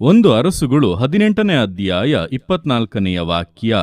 ಒಂದು ಅರಸುಗಳು ಹದಿನೆಂಟನೇ ಅಧ್ಯಾಯ ಇಪ್ಪತ್ನಾಲ್ಕನೆಯ ವಾಕ್ಯ,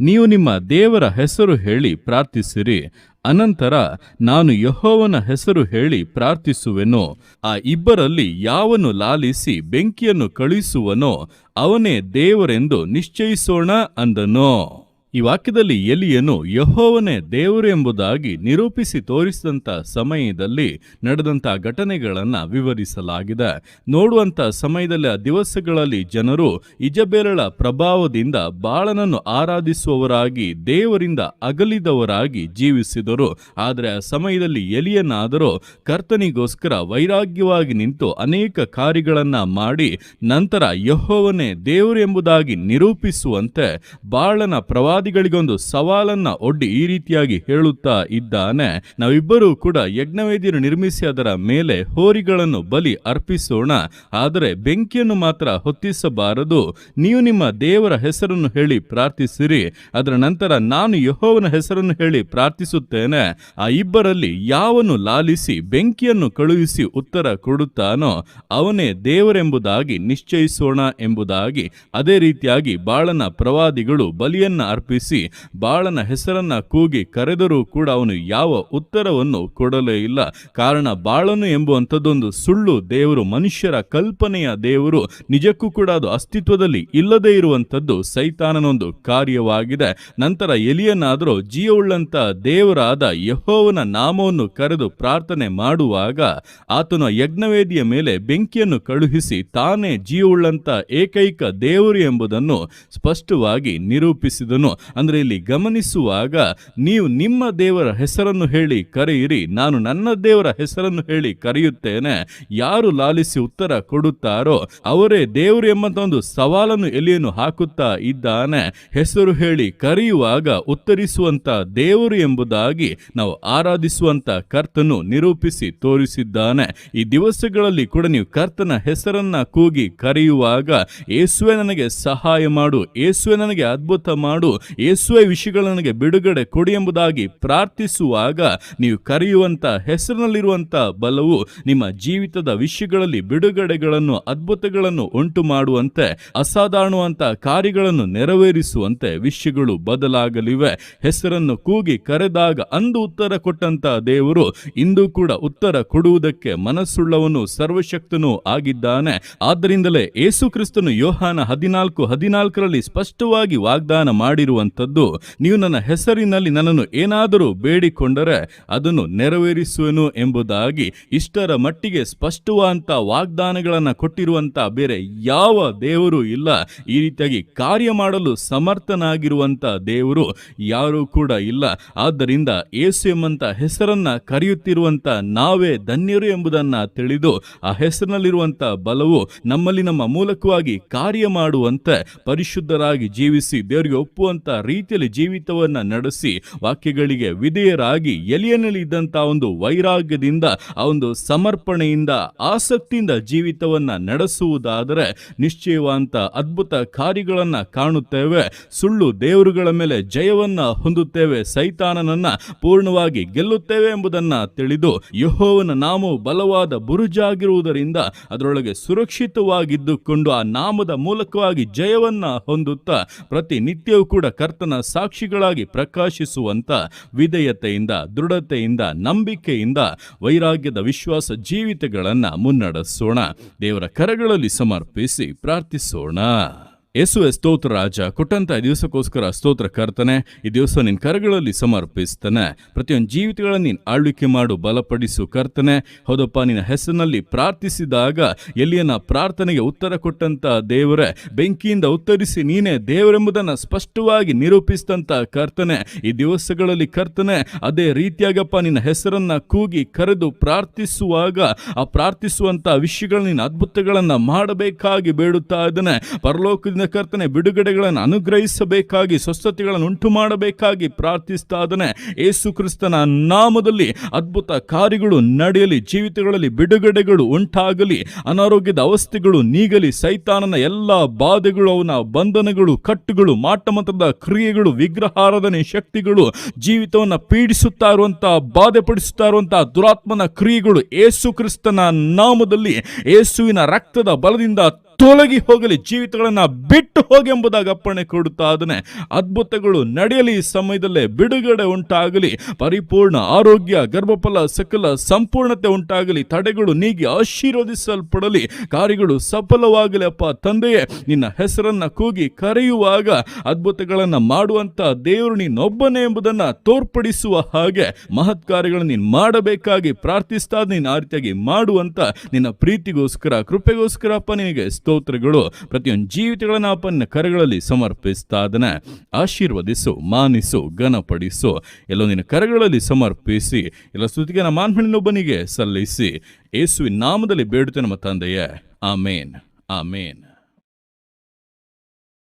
ನೀವು ನಿಮ್ಮ ದೇವರ ಹೆಸರು ಹೇಳಿ ಪ್ರಾರ್ಥಿಸಿರಿ, ಅನಂತರ ನಾನು ಯಹೋವನ ಹೆಸರು ಹೇಳಿ ಪ್ರಾರ್ಥಿಸುವೆನೋ. ಆ ಇಬ್ಬರಲ್ಲಿ ಯಾವನು ಲಾಲಿಸಿ ಬೆಂಕಿಯನ್ನು ಕಳುಹಿಸುವನೋ ಅವನೇ ದೇವರೆಂದು ನಿಶ್ಚಯಿಸೋಣ ಅಂದನು. ಈ ವಾಕ್ಯದಲ್ಲಿ ಎಲಿಯನು ಯಹೋವನೇ ದೇವರು ಎಂಬುದಾಗಿ ನಿರೂಪಿಸಿ ತೋರಿಸಿದಂಥ ಸಮಯದಲ್ಲಿ ನಡೆದಂಥ ಘಟನೆಗಳನ್ನು ವಿವರಿಸಲಾಗಿದೆ. ನೋಡುವಂಥ ಸಮಯದಲ್ಲಿ ಆ ದಿವಸಗಳಲ್ಲಿ ಜನರು ಇಜಬೇಲಳ ಪ್ರಭಾವದಿಂದ ಬಾಳನನ್ನು ಆರಾಧಿಸುವವರಾಗಿ, ದೇವರಿಂದ ಅಗಲಿದವರಾಗಿ ಜೀವಿಸಿದರು. ಆದರೆ ಆ ಸಮಯದಲ್ಲಿ ಎಲಿಯನಾದರೂ ಕರ್ತನಿಗೋಸ್ಕರ ವೈರಾಗ್ಯವಾಗಿ ನಿಂತು ಅನೇಕ ಕಾರ್ಯಗಳನ್ನು ಮಾಡಿ, ನಂತರ ಯಹೋವನೇ ದೇವರು ಎಂಬುದಾಗಿ ನಿರೂಪಿಸುವಂತೆ ಬಾಳನ ಪ್ರವಾದಿಗಳಿಗೊಂದು ಸವಾಲನ್ನ ಒಡ್ಡಿ ಈ ರೀತಿಯಾಗಿ ಹೇಳುತ್ತಾ ಇದ್ದಾನೆ. ನಾವಿಬ್ಬರೂ ಕೂಡ ಯಜ್ಞವೇದಿಯನ್ನು ನಿರ್ಮಿಸಿ ಅದರ ಮೇಲೆ ಹೋರಿಗಳನ್ನು ಬಲಿ ಅರ್ಪಿಸೋಣ. ಆದರೆ ಬೆಂಕಿಯನ್ನು ಮಾತ್ರ ಹೊತ್ತಿಸಬಾರದು. ನೀವು ನಿಮ್ಮ ದೇವರ ಹೆಸರನ್ನು ಹೇಳಿ ಪ್ರಾರ್ಥಿಸಿರಿ. ಅದರ ನಂತರ ನಾನು ಯಹೋವನ ಹೆಸರನ್ನು ಹೇಳಿ ಪ್ರಾರ್ಥಿಸುತ್ತೇನೆ. ಆ ಇಬ್ಬರಲ್ಲಿ ಯಾವನು ಲಾಲಿಸಿ ಬೆಂಕಿಯನ್ನು ಕಳುಹಿಸಿ ಉತ್ತರ ಕೊಡುತ್ತಾನೋ ಅವನೇ ದೇವರೆಂಬುದಾಗಿ ನಿಶ್ಚಯಿಸೋಣ ಎಂಬುದಾಗಿ, ಅದೇ ರೀತಿಯಾಗಿ ಬಾಳನ ಪ್ರವಾದಿಗಳು ಬಲಿಯನ್ನ ಅರ್ಪಿಸಿ ಬಾಳನ ಹೆಸರನ್ನ ಕೂಗಿ ಕರೆದರೂ ಕೂಡ ಅವನು ಯಾವ ಉತ್ತರವನ್ನು ಕೊಡಲೇ ಇಲ್ಲ. ಕಾರಣ ಬಾಳನು ಎಂಬುವಂಥದ್ದೊಂದು ಸುಳ್ಳು ದೇವರು, ಮನುಷ್ಯರ ಕಲ್ಪನೆಯ ದೇವರು, ನಿಜಕ್ಕೂ ಕೂಡ ಅದು ಅಸ್ತಿತ್ವದಲ್ಲಿ ಇಲ್ಲದೇ ಇರುವಂಥದ್ದು ಸೈತಾನನೊಂದು ಕಾರ್ಯವಾಗಿದೆ. ನಂತರ ಎಲಿಯನಾದರೂ ಜೀವವುಳ್ಳಂಥ ದೇವರಾದ ಯಹೋವನ ನಾಮವನ್ನು ಕರೆದು ಪ್ರಾರ್ಥನೆ ಮಾಡುವಾಗ ಆತನ ಯಜ್ಞವೇದಿಯ ಮೇಲೆ ಬೆಂಕಿಯನ್ನು ಕಳುಹಿಸಿ ತಾನೇ ಜೀವವುಳ್ಳಂಥ ಏಕೈಕ ದೇವರು ಎಂಬುದನ್ನು ಸ್ಪಷ್ಟವಾಗಿ ನಿರೂಪಿಸಿದನು. ಅಂದ್ರೆ ಇಲ್ಲಿ ಗಮನಿಸುವಾಗ ನೀವು ನಿಮ್ಮ ದೇವರ ಹೆಸರನ್ನು ಹೇಳಿ ಕರೆಯಿರಿ, ನಾನು ನನ್ನ ದೇವರ ಹೆಸರನ್ನು ಹೇಳಿ ಕರೆಯುತ್ತೇನೆ. ಯಾರು ಲಾಲಿಸಿ ಉತ್ತರ ಕೊಡುತ್ತಾರೋ ಅವರೇ ದೇವರು ಎಂಬಂತ ಒಂದು ಸವಾಲನ್ನು ಎಲೆಯನ್ನು ಹಾಕುತ್ತಾ ಇದ್ದಾನೆ. ಹೆಸರು ಹೇಳಿ ಕರೆಯುವಾಗ ಉತ್ತರಿಸುವಂತ ದೇವರು ಎಂಬುದಾಗಿ ನಾವು ಆರಾಧಿಸುವಂತ ಕರ್ತನು ನಿರೂಪಿಸಿ ತೋರಿಸಿದ್ದಾನೆ. ಈ ದಿವಸಗಳಲ್ಲಿ ಕೂಡ ನೀವು ಕರ್ತನ ಹೆಸರನ್ನ ಕೂಗಿ ಕರೆಯುವಾಗ ಏಸುವೆ ನನಗೆ ಸಹಾಯ ಮಾಡು ಏಸುವೆ ನನಗೆ ಅದ್ಭುತ ಮಾಡು ಯೇಸುವೆ ವಿಷಯಗಳು ನನಗೆ ಬಿಡುಗಡೆ ಕೊಡಿ ಎಂಬುದಾಗಿ ಪ್ರಾರ್ಥಿಸುವಾಗ ನೀವು ಕರೆಯುವಂಥ ಹೆಸರಿನಲ್ಲಿರುವಂತ ಬಲವು ನಿಮ್ಮ ಜೀವಿತದ ವಿಷಯಗಳಲ್ಲಿ ಬಿಡುಗಡೆಗಳನ್ನು, ಅದ್ಭುತಗಳನ್ನು ಉಂಟು ಮಾಡುವಂತೆ ಅಸಾಧಾರಣವಂಥ ಕಾರ್ಯಗಳನ್ನು ನೆರವೇರಿಸುವಂತೆ ವಿಷಯಗಳು ಬದಲಾಗಲಿವೆ. ಹೆಸರನ್ನು ಕೂಗಿ ಕರೆದಾಗ ಅಂದು ಉತ್ತರ ಕೊಟ್ಟಂತ ದೇವರು ಇಂದು ಕೂಡ ಉತ್ತರ ಕೊಡುವುದಕ್ಕೆ ಮನಸ್ಸುಳ್ಳವನು ಸರ್ವಶಕ್ತನೂ ಆಗಿದ್ದಾನೆ. ಆದ್ದರಿಂದಲೇ ಯೇಸು ಕ್ರಿಸ್ತನು ಯೋಹಾನ ಹದಿನಾಲ್ಕು ಹದಿನಾಲ್ಕರಲ್ಲಿ ಸ್ಪಷ್ಟವಾಗಿ ವಾಗ್ದಾನ ಮಾಡಿರುವಂಥದ್ದು ನೀವು ನನ್ನ ಹೆಸರಿನಲ್ಲಿ ನನ್ನನ್ನು ಏನಾದರೂ ಬೇಡಿಕೊಂಡರೆ ಅದನ್ನು ನೆರವೇರಿಸುವೆನು ಎಂಬುದಾಗಿ ಇಷ್ಟರ ಮಟ್ಟಿಗೆ ಸ್ಪಷ್ಟವಾದಂಥ ವಾಗ್ದಾನಗಳನ್ನು ಕೊಟ್ಟಿರುವಂತ ಬೇರೆ ಯಾವ ದೇವರು ಇಲ್ಲ. ಈ ರೀತಿಯಾಗಿ ಕಾರ್ಯ ಮಾಡಲು ಸಮರ್ಥನಾಗಿರುವಂತ ದೇವರು ಯಾರೂ ಕೂಡ ಇಲ್ಲ. ಆದ್ದರಿಂದ ಏಸು ಎಂಬಂಥ ಹೆಸರನ್ನ ಕರೆಯುತ್ತಿರುವಂತ ನಾವೇ ಧನ್ಯರು ಎಂಬುದನ್ನ ತಿಳಿದು ಆ ಹೆಸರಿನಲ್ಲಿರುವಂತ ಬಲವು ನಮ್ಮಲ್ಲಿ ನಮ್ಮ ಮೂಲಕವಾಗಿ ಕಾರ್ಯ ಮಾಡುವಂತೆ ಪರಿಶುದ್ಧರಾಗಿ ಜೀವಿಸಿ ದೇವರಿಗೆ ಒಪ್ಪುವಂತ ರೀತಿಯಲ್ಲಿ ಜೀವಿತವನ್ನ ನಡೆಸಿ ವಾಕ್ಯಗಳಿಗೆ ವಿಧೇಯರಾಗಿ ಎಲಿಯನಲ್ಲಿ ಇದ್ದಂತ ಒಂದು ವೈರಾಗ್ಯದಿಂದ, ಆ ಒಂದು ಸಮರ್ಪಣೆಯಿಂದ, ಆಸಕ್ತಿಯಿಂದ ಜೀವಿತವನ್ನ ನಡೆಸುವುದಾದರೆ ನಿಶ್ಚಯವಂತ ಅದ್ಭುತ ಕಾರ್ಯಗಳನ್ನ ಕಾಣುತ್ತೇವೆ. ಸುಳ್ಳು ದೇವರುಗಳ ಮೇಲೆ ಜಯವನ್ನ ಹೊಂದುತ್ತೇವೆ. ಸೈತಾನನನ್ನ ಪೂರ್ಣವಾಗಿ ಗೆಲ್ಲುತ್ತೇವೆ ಎಂಬುದನ್ನ ತಿಳಿದು ಯಹೋವನ ನಾಮವು ಬಲವಾದ ಬುರುಜಾಗಿರುವುದರಿಂದ ಅದರೊಳಗೆ ಸುರಕ್ಷಿತವಾಗಿದ್ದುಕೊಂಡು ಆ ನಾಮದ ಮೂಲಕವಾಗಿ ಜಯವನ್ನ ಹೊಂದುತ್ತಾ ಪ್ರತಿನಿತ್ಯವೂ ಕೂಡ ಕರ್ತನ ಸಾಕ್ಷಿಗಳಾಗಿ ಪ್ರಕಾಶಿಸುವಂತ ವಿಧೇಯತೆಯಿಂದ ದೃಢತೆಯಿಂದ ನಂಬಿಕೆಯಿಂದ ವೈರಾಗ್ಯದ ವಿಶ್ವಾಸ ಜೀವಿತಗಳನ್ನು ಮುನ್ನಡೆಸೋಣ. ದೇವರ ಕರಗಳಲ್ಲಿ ಸಮರ್ಪಿಸಿ ಪ್ರಾರ್ಥಿಸೋಣ. ಯೇಸುವೆ ಸ್ತೋತ್ರ ರಾಜ, ಕೊಟ್ಟಂತ ದಿವಸಕ್ಕೋಸ್ಕರ ಸ್ತೋತ್ರ ಕರ್ತನೆ, ಈ ದಿವಸ ನಿನ್ನ ಕರಗಳಲ್ಲಿ ಸಮರ್ಪಿಸ್ತಾನೆ. ಪ್ರತಿಯೊಂದು ಜೀವಿತಗಳನ್ನು ನೀನು ಆಳ್ವಿಕೆ ಮಾಡು, ಬಲಪಡಿಸು ಕರ್ತನೆ. ಹೌದಪ್ಪ, ನಿನ್ನ ಹೆಸರಿನಲ್ಲಿ ಪ್ರಾರ್ಥಿಸಿದಾಗ ಎಲ್ಲಿಯನ್ನ ಪ್ರಾರ್ಥನೆಗೆ ಉತ್ತರ ಕೊಟ್ಟಂತ ದೇವರೇ, ಬೆಂಕಿಯಿಂದ ಉತ್ತರಿಸಿ ನೀನೇ ದೇವರೆಂಬುದನ್ನು ಸ್ಪಷ್ಟವಾಗಿ ನಿರೂಪಿಸಿದಂತ ಕರ್ತನೆ. ಈ ದಿವಸಗಳಲ್ಲಿ ಕರ್ತನೆ, ಅದೇ ರೀತಿಯಾಗಪ್ಪ ನಿನ್ನ ಹೆಸರನ್ನ ಕೂಗಿ ಕರೆದು ಪ್ರಾರ್ಥಿಸುವಾಗ, ಆ ಪ್ರಾರ್ಥಿಸುವಂತ ವಿಷಯಗಳನ್ನ ನಿನ್ನ ಅದ್ಭುತಗಳನ್ನ ಮಾಡಬೇಕಾಗಿ ಬೇಡುತ್ತಾ ಇದ್ದಾನೆ. ಪರಲೋಕದಿಂದ ಕರ್ತನೆ, ಬಿಡುಗಡೆಗಳನ್ನು ಅನುಗ್ರಹಿಸಬೇಕಾಗಿ, ಸ್ವಸ್ಥತೆಗಳನ್ನು ಉಂಟು ಮಾಡಬೇಕಾಗಿ ಪ್ರಾರ್ಥಿಸ್ತಾದನೆ ಯೇಸು ಕ್ರಿಸ್ತನ ನಾಮದಲ್ಲಿ ಅದ್ಭುತ ಕಾರ್ಯಗಳು ನಡೆಯಲಿ, ಜೀವಿತಗಳಲ್ಲಿ ಬಿಡುಗಡೆಗಳು ಉಂಟಾಗಲಿ, ಅನಾರೋಗ್ಯದ ಅವಸ್ಥೆಗಳು ನೀಗಲಿ, ಸೈತಾನನ ಎಲ್ಲ ಬಾಧೆಗಳು, ಅವನ ಬಂಧನಗಳು, ಕಟ್ಟುಗಳು, ಮಾಟಮಂತ್ರದ ಕ್ರಿಯೆಗಳು, ವಿಗ್ರಹಾರಾಧನೆ ಶಕ್ತಿಗಳು, ಜೀವಿತವನ್ನು ಪೀಡಿಸುತ್ತಾ ಇರುವಂತಹ ಬಾಧೆ ಪಡಿಸುತ್ತಾ ಇರುವಂತಹ ದುರಾತ್ಮನ ಕ್ರಿಯೆಗಳು ಏಸು ಕ್ರಿಸ್ತನ ನಾಮದಲ್ಲಿ ಏಸುವಿನ ರಕ್ತದ ಬಲದಿಂದ ತೊಲಗಿ ಹೋಗಲಿ, ಜೀವಿತಗಳನ್ನು ಬಿಟ್ಟು ಹೋಗಿ ಎಂಬುದಾಗಿ ಅಪ್ಪಣೆ ಕೊಡುತ್ತಾ ಅದನ್ನೇ. ಅದ್ಭುತಗಳು ನಡೆಯಲಿ ಈ ಸಮಯದಲ್ಲೇ, ಬಿಡುಗಡೆ ಉಂಟಾಗಲಿ, ಪರಿಪೂರ್ಣ ಆರೋಗ್ಯ, ಗರ್ಭಫಲ, ಸಕಲ ಸಂಪೂರ್ಣತೆ ಉಂಟಾಗಲಿ, ತಡೆಗಳು ನೀಗಿ ಆಶೀರ್ವದಿಸಲ್ಪಡಲಿ, ಕಾರ್ಯಗಳು ಸಫಲವಾಗಲಿ, ಅಪ್ಪ ತಂದೆಯೇ, ನಿನ್ನ ಹೆಸರನ್ನ ಕೂಗಿ ಕರೆಯುವಾಗ ಅದ್ಭುತಗಳನ್ನು ಮಾಡುವಂತ ದೇವರು ನೀನೊಬ್ಬನೇ ಎಂಬುದನ್ನ ತೋರ್ಪಡಿಸುವ ಹಾಗೆ ಮಹತ್ ಕಾರ್ಯಗಳನ್ನು ನೀನು ಮಾಡಬೇಕಾಗಿ ಪ್ರಾರ್ಥಿಸ್ತಾ, ನೀನು ಆ ರೀತಿಯಾಗಿ ಮಾಡುವಂತ ನಿನ್ನ ಪ್ರೀತಿಗೋಸ್ಕರ, ಕೃಪೆಗೋಸ್ಕರ ಅಪ್ಪ ನಿನಗೆ ಸ್ತೋತ್ರಗಳು ಪ್ರತಿಯೊಂದು ಜೀವಿತಗಳನ್ನು ಅಪ್ಪನ ಕರಗಳಲ್ಲಿ ಸಮರ್ಪಿಸ್ತಾ ಅದನ್ನ ಆಶೀರ್ವದಿಸು, ಮಾನಿಸು, ಘನಪಡಿಸು. ಎಲ್ಲೋ ನಿನ್ನ ಕರಗಳಲ್ಲಿ ಸಮರ್ಪಿಸಿ, ಎಲ್ಲ ಸ್ತುತಿಗೆ ನಮ್ಮ ಮಾನ್ಮಣಿನೊಬ್ಬನಿಗೆ ಸಲ್ಲಿಸಿ. ಯೇಸುವಿನ ನಾಮದಲ್ಲಿ ಬೇಡುತ್ತೆ ನಮ್ಮ ತಂದೆಯೇ. ಆಮೇನ್. ಆಮೇನ್.